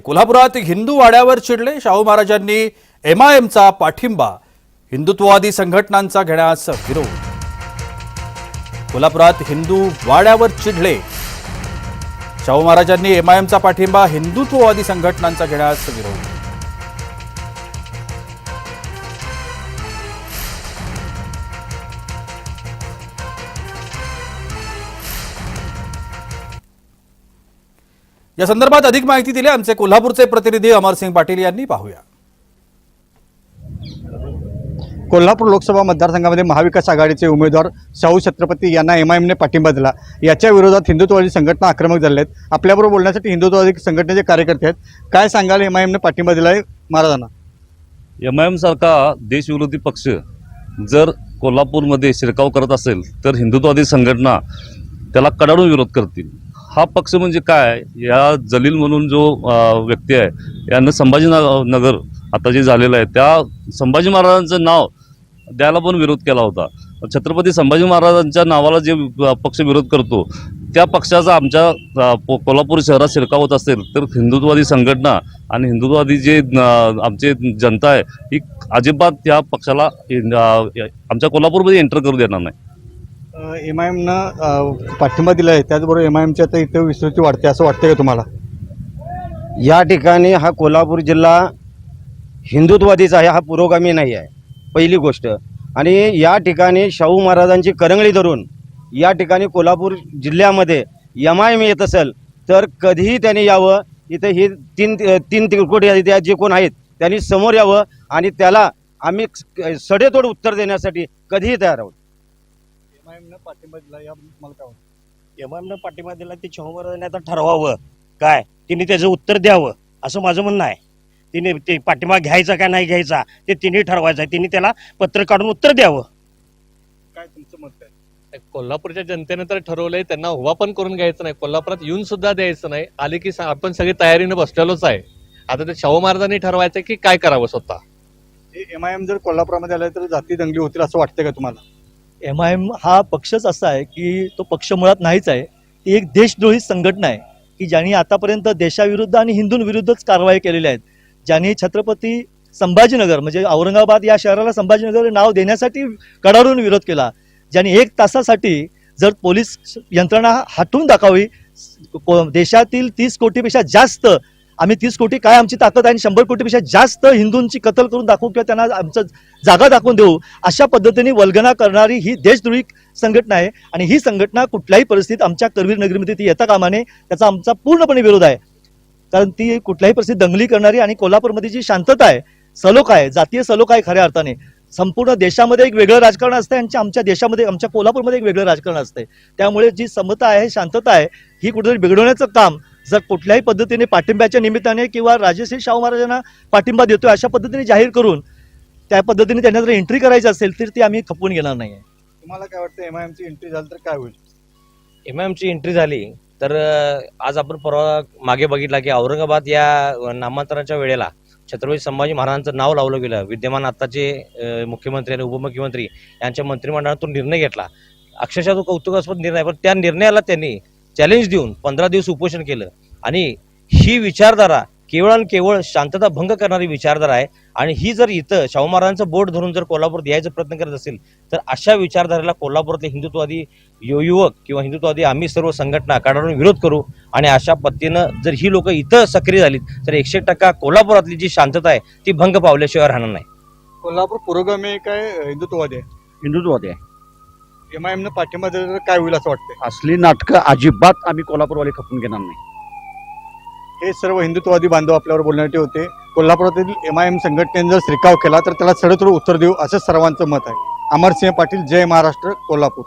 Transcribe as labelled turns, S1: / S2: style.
S1: कोल्हापुरात हिंदू वाड्यावर चिडले शाहू महाराजांनी एमआयएमचा पाठिंबा. हिंदुत्ववादी संघटनांचा घेण्यास विरोध. कोल्हापुरात हिंदू वाड्यावर चिडले. शाहू महाराजांनी एमआयएमचा पाठिंबा हिंदुत्ववादी संघटनांचा घेण्यास विरोध. या संदर्भात अधिक माहिती दिली आमचे कोल्हापूरचे प्रतिनिधी अमरसिंग पाटील यांनी. पाहूया.
S2: कोल्हापूर लोकसभा मतदारसंघामध्ये महाविकास आघाडीचे उमेदवार शाहू छत्रपती यांना एम आय एमने पाठिंबा दिला. याच्या विरोधात हिंदुत्ववादी संघटना आक्रमक झाल्या आहेत. आपल्याबरोबर बोलण्यासाठी हिंदुत्ववादी संघटनेचे कार्यकर्ते आहेत. काय सांगाल एम आय एमने पाठिंबा दिला आहे महाराजांना?
S3: एम आय एमसारखा देशविरोधी पक्ष जर कोल्हापूरमध्ये शिरकाव करत असेल तर हिंदुत्ववादी संघटना त्याला कडाडून विरोध करतील. हा पक्ष म्हणजे काय? या जलील म्हणून जो व्यक्ती आहे यानं संभाजी नगर आता जे झालेलं आहे त्या संभाजी महाराजांचं नाव द्यायला पण विरोध केला होता. छत्रपती संभाजी महाराजांच्या नावाला जे पक्ष विरोध करतो त्या पक्षाचा आमच्या कोल्हापूर शहरात शिरकाव होत असेल तर हिंदुत्ववादी संघटना आणि हिंदुत्ववादी जे आमचे जनता आहे ही अजिबात त्या पक्षाला आमच्या कोल्हापूरमध्ये एंटर करू देणार नाही.
S2: एम आय एमनं पाठिंबा दिला आहे त्याचबरोबर एम आय एमच्या आता इथं विस्तृती वाढते. असं वाटतं का तुम्हाला?
S4: या ठिकाणी हा कोल्हापूर जिल्हा हिंदुत्वादीचा आहे. हा पुरोगामी नाही आहे. पहिली गोष्ट. आणि या ठिकाणी शाहू महाराजांची करंगळी धरून या ठिकाणी कोल्हापूर जिल्ह्यामध्ये एम आय एम येत असेल तर कधीही त्यांनी यावं. इथं ही तीन तीन तिरकोट या जे कोण आहेत त्यांनी समोर यावं आणि त्याला आम्ही सडेतोड उत्तर देण्यासाठी कधीही तयार आहोत.
S2: एम आय एमनं पाठिंबा दिला काय वाटतं
S5: एमआयएमनं पाठिंबा दिला ते महाराजांनी आता ठरवावं. काय? तिने त्याचं उत्तर द्यावं असं माझं म्हणणं आहे. तिने ते पाठिंबा घ्यायचा का नाही घ्यायचा ते तिने ठरवायचं आहे. तिने त्याला पत्र काढून उत्तर द्यावं.
S2: काय तुमचं मत आहे?
S6: कोल्हापूरच्या जनतेने तर ठरवलंय त्यांना उभा पण करून घ्यायचं नाही. कोल्हापुरात येऊन सुद्धा द्यायचं नाही. आले की सा- आपण सगळी तयारीने बसलेलोच आहे. आता ते शाहू महाराजांनी ठरवायचं की काय करावं स्वतः?
S2: एम आय एम जर कोल्हापुरामध्ये आलं तर जाती दंगली होतील असं वाटतं का तुम्हाला?
S7: एम आय एम हा पक्षच असा आहे की तो पक्ष मुळात नाहीच आहे. ती एक देशद्रोही संघटना आहे की ज्यांनी आतापर्यंत देशाविरुद्ध आणि हिंदूंविरुद्धच कारवाई केलेल्या आहेत. ज्यांनी छत्रपती संभाजीनगर म्हणजे औरंगाबाद या शहराला संभाजीनगर नाव देण्यासाठी कडाडून विरोध केला. ज्यांनी एक तासासाठी जर पोलीस यंत्रणा हटवून दाखवावी देशातील तीस कोटीपेक्षा जास्त आम्ही तीस कोटी काय आमची ताकद आणि शंभर कोटीपेक्षा जास्त हिंदूंची कत्तल करून दाखवू किंवा त्यांना आमचं जागा दाखवून देऊ अशा पद्धतीने वल्गना करणारी ही देशद्रोही संघटना आहे. आणि ही संघटना कुठल्याही परिस्थितीत आमच्या करवीर नगरीमध्ये ती येता कामा नये त्याचा आमचा पूर्णपणे विरोध आहे. कारण ती कुठल्याही परिस्थितीत दंगली करणारी आणि कोल्हापूरमध्ये जी शांतता आहे सलोख आहे जातीय सलोख आहे खऱ्या अर्थाने संपूर्ण देशामध्ये एक वेगळं राजकारण असतं आणि आमच्या देशामध्ये आमच्या कोल्हापूरमध्ये एक वेगळं राजकारण असते त्यामुळे जी समता आहे शांतता आहे ही कुठेतरी बिघडवण्याचं काम जर कुठल्याही पद्धतीने पाठिंब्याच्या निमित्ताने किंवा राजश्री शाहू महाराजांना पाठिंबा देतोय अशा पद्धतीने जाहीर करून त्या पद्धतीने त्यांना जर एंट्री करायची असेल तर ती आम्ही खपवून घेणार नाही
S2: तुम्हाला काय वाटतं एम आय एमची एंट्री झाली तर काय होईल?
S8: एम ची एंट्री झाली तर आज आपण परवा मागे बघितला की औरंगाबाद या नामांतराच्या वेळेला छत्रपती संभाजी महाराजांचं नाव लावलं गेलं. विद्यमान आत्ताचे मुख्यमंत्री आणि उपमुख्यमंत्री यांच्या मंत्रिमंडळातून निर्णय घेतला. अक्षरशः तो कौतुकास्पद निर्णय. पण त्या निर्णयाला त्यांनी चॅलेंज देऊन पंधरा दिवस उपोषण केलं. आणि ही विचारधारा केवळ आणि केवळ शांतता भंग करणारी विचारधारा आहे. आणि ही जर इथं शाहू महाराजांचं बोट धरून जर कोल्हापूरात यायचा प्रयत्न करत असेल तर अशा विचारधारेला कोल्हापुरातले हिंदुत्ववादी यु- युवक किंवा हिंदुत्ववादी आम्ही सर्व संघटना काढून विरोध करू. आणि अशा पद्धतीनं जर ही लोक इथं सक्रिय झालीत तर एकशे टक्का कोल्हापुरातली जी शांतता आहे ती भंग पावल्याशिवाय राहणार नाही.
S2: कोल्हापूर पुरोगामी काय हिंदुत्ववादी आहे?
S9: हिंदुत्ववादी आहे.
S2: एम आय एमनं पाठिंबा दिला तर काय होईल असं वाटतं
S9: असली नाटकं अजिबात आम्ही कोल्हापूरवाले खपून घेणार नाही.
S2: हे सर्व हिंदुत्ववादी बांधव आपल्यावर बोलण्याचे होते. कोल्हापुरातील एम आय एम संघटनेने जर श्रीकाव केला तर त्याला सडेतोड उत्तर देऊ असं सर्वांचं मत आहे. अमरसिंह पाटील जय महाराष्ट्र कोल्हापूर.